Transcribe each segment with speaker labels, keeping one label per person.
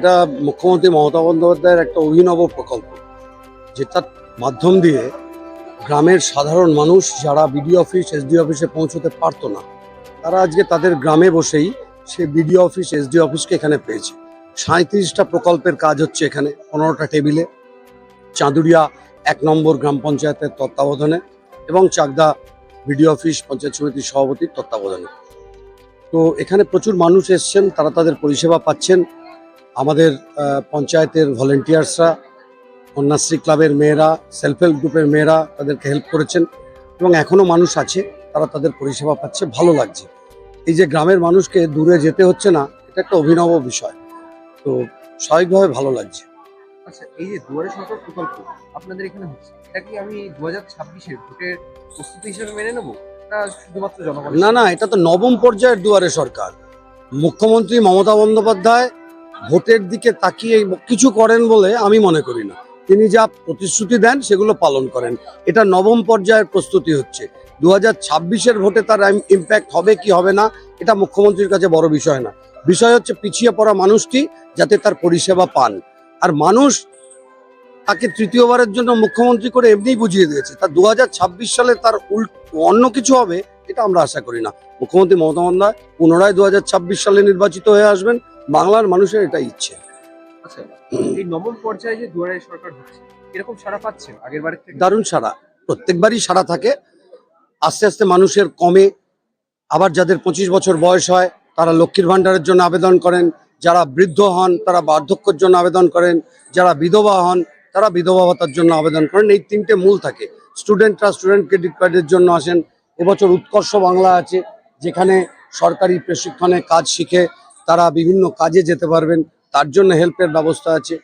Speaker 1: এটা মুখ্যমন্ত্রী মমতা বন্দ্যোপাধ্যায়ের একটা অভিনব প্রকল্প যেটার মাধ্যম দিয়ে গ্রামের সাধারণ মানুষ যারা বিডিও অফিস এসডি অফিসে পৌঁছতে পারতো না তারা আজকে তাদের গ্রামে বসেই সে বিডিও অফিস এসডি অফিসকে এখানে পেয়েছে সাঁত্রিশটা প্রকল্পের কাজ হচ্ছে এখানে পনেরোটা টেবিলে চাঁদুরিয়া এক নম্বর গ্রাম পঞ্চায়েতের তত্ত্বাবধানে এবং চাকদা বিডিও অফিস পঞ্চায়েত সমিতির সভাপতির তত্ত্বাবধানে তো এখানে প্রচুর মানুষ এসছেন তারা তাদের পরিষেবা পাচ্ছেন আমাদের পঞ্চায়েতের ভলেন্টিয়ার্সরা কন্যাশ্রী ক্লাবের মেয়েরা সেলফ হেল্প গ্রুপের মেয়েরা তাদেরকে হেল্প করেছেন এবং এখনও মানুষ আছে তারা তাদের পরিষেবা পাচ্ছে ভালো লাগছে এই যে গ্রামের মানুষকে দূরে যেতে হচ্ছে না এটা একটা অভিনব বিষয় তো স্বাভাবিকভাবে ভালো লাগছে আচ্ছা, এই যে না না এটা তো নবম পর্যায়ের দুয়ারে সরকার মুখ্যমন্ত্রী মমতা বন্দ্যোপাধ্যায় ভোটের দিকে তাকিয়ে কিছু করেন বলে আমি মনে করি না তিনি যা প্রতিশ্রুতি দেন সেগুলো পালন করেন এটা নবম পর্যায়ের প্রস্তুতি হচ্ছে দু হাজার ছাব্বিশের ভোটে তার ইম্প্যাক্ট হবে কি হবে না এটা মুখ্যমন্ত্রীর কাছে বড় বিষয় না বিষয় হচ্ছে পিছিয়ে পড়া মানুষটি যাতে তার পরিষেবা পান আর মানুষ তাকে তৃতীয়বারের জন্য মুখ্যমন্ত্রী করে এমনি বুঝিয়ে দিয়েছে তা দু সালে তার উল অন্য কিছু হবে এটা আমরা আশা করি না মুখ্যমন্ত্রী মমতা বন্দ্যোপাধ্যায় পুনরায় দু সালে নির্বাচিত হয়ে আসবেন বাংলার মানুষের এটা ইচ্ছে আচ্ছা, এই নবম পর্যায়ে যে দুয়ারে সরকার হচ্ছে এরকম পাচ্ছে আগের দারুণ সারা প্রত্যেকবারই সারা থাকে আস্তে আস্তে মানুষের কমে আবার যাদের পঁচিশ বছর বয়স হয় তারা লক্ষ্মীর ভাণ্ডারের জন্য আবেদন করেন যারা বৃদ্ধ হন তারা বার্ধক্যর জন্য আবেদন করেন যারা বিধবা হন তারা বিধবা ভাতার জন্য আবেদন করেন এই তিনটে মূল থাকে স্টুডেন্টরা স্টুডেন্ট ক্রেডিট কার্ডের জন্য আসেন এবছর উৎকর্ষ বাংলা আছে যেখানে সরকারি প্রশিক্ষণে কাজ শিখে তারা বিভিন্ন কাজে যেতে পারবেন তার জন্য হেল্পের ব্যবস্থা আছে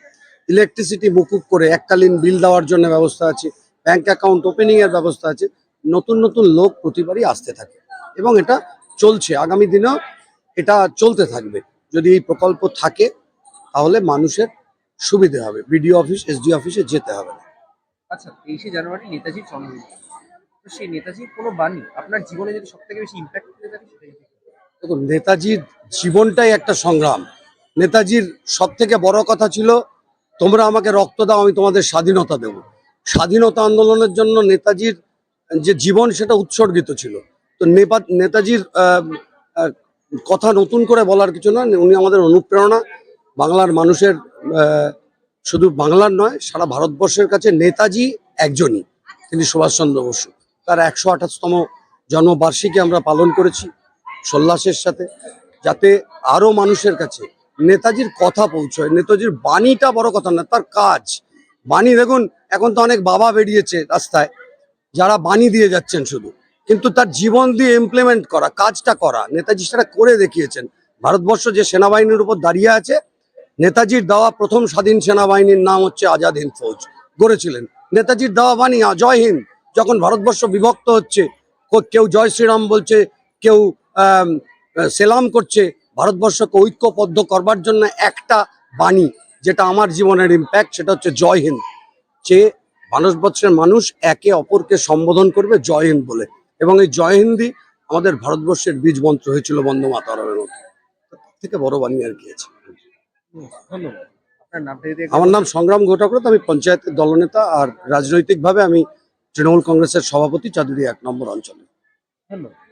Speaker 1: ইলেকট্রিসিটি মুকুব করে এককালীন বিল দেওয়ার জন্য ব্যবস্থা আছে ব্যাংক অ্যাকাউন্ট ওপেনিংয়ের ব্যবস্থা আছে নতুন নতুন লোক প্রতিবারই আসতে থাকে এবং এটা চলছে আগামী দিনেও এটা চলতে থাকবে যদি এই প্রকল্প থাকে তাহলে মানুষের সুবিধে হবে বিডিও অফিস এসডিও অফিসে যেতে হবে না আচ্ছা তেইশে জানুয়ারি নেতাজির জন্মদিন সেই নেতাজির কোনো বাণী আপনার জীবনে যদি সব থেকে বেশি ইম্প্যাক্ট দেখুন নেতাজির জীবনটাই একটা সংগ্রাম নেতাজির সব থেকে বড় কথা ছিল তোমরা আমাকে রক্ত দাও আমি তোমাদের স্বাধীনতা দেব স্বাধীনতা আন্দোলনের জন্য নেতাজির যে জীবন সেটা উৎসর্গিত ছিল তো নেপা নেতাজির কথা নতুন করে বলার কিছু না উনি আমাদের অনুপ্রেরণা বাংলার মানুষের শুধু বাংলার নয় সারা ভারতবর্ষের কাছে নেতাজি একজনই তিনি সুভাষচন্দ্র বসু তার একশো আঠাশতম জন্মবার্ষিকী আমরা পালন করেছি সল্লাসের সাথে যাতে আরও মানুষের কাছে নেতাজির কথা পৌঁছয় নেতাজির বাণীটা বড় কথা না তার কাজ বাণী দেখুন এখন তো অনেক বাবা বেরিয়েছে রাস্তায় যারা বাণী দিয়ে যাচ্ছেন শুধু কিন্তু তার জীবন দিয়ে ইমপ্লিমেন্ট করা কাজটা করা নেতাজি সেটা করে দেখিয়েছেন ভারতবর্ষ যে সেনাবাহিনীর উপর দাঁড়িয়ে আছে নেতাজির দেওয়া প্রথম স্বাধীন সেনাবাহিনীর নাম হচ্ছে আজাদ হিন্দ ফৌজ গড়েছিলেন নেতাজির দেওয়া বাণী জয় হিন্দ যখন ভারতবর্ষ বিভক্ত হচ্ছে কেউ জয় শ্রীরাম বলছে কেউ সেলাম করছে ভারতবর্ষকে ঐক্যবদ্ধ করবার জন্য একটা বাণী যেটা আমার জীবনের ইম্প্যাক্ট সেটা হচ্ছে জয় হিন্দ যে ভারতবর্ষের মানুষ একে অপরকে সম্বোধন করবে জয় হিন্দ বলে এবং এই জয় হিন্দি আমাদের ভারতবর্ষের বীজ মন্ত্র হয়েছিল বন্ধু মাতারের মধ্যে থেকে বড় বাণী আর গিয়েছে আমার নাম সংগ্রাম ঘটাকর আমি পঞ্চায়েতের দলনেতা আর রাজনৈতিকভাবে আমি তৃণমূল কংগ্রেসের সভাপতি চাদুরি এক নম্বর অঞ্চলে ধন্যবাদ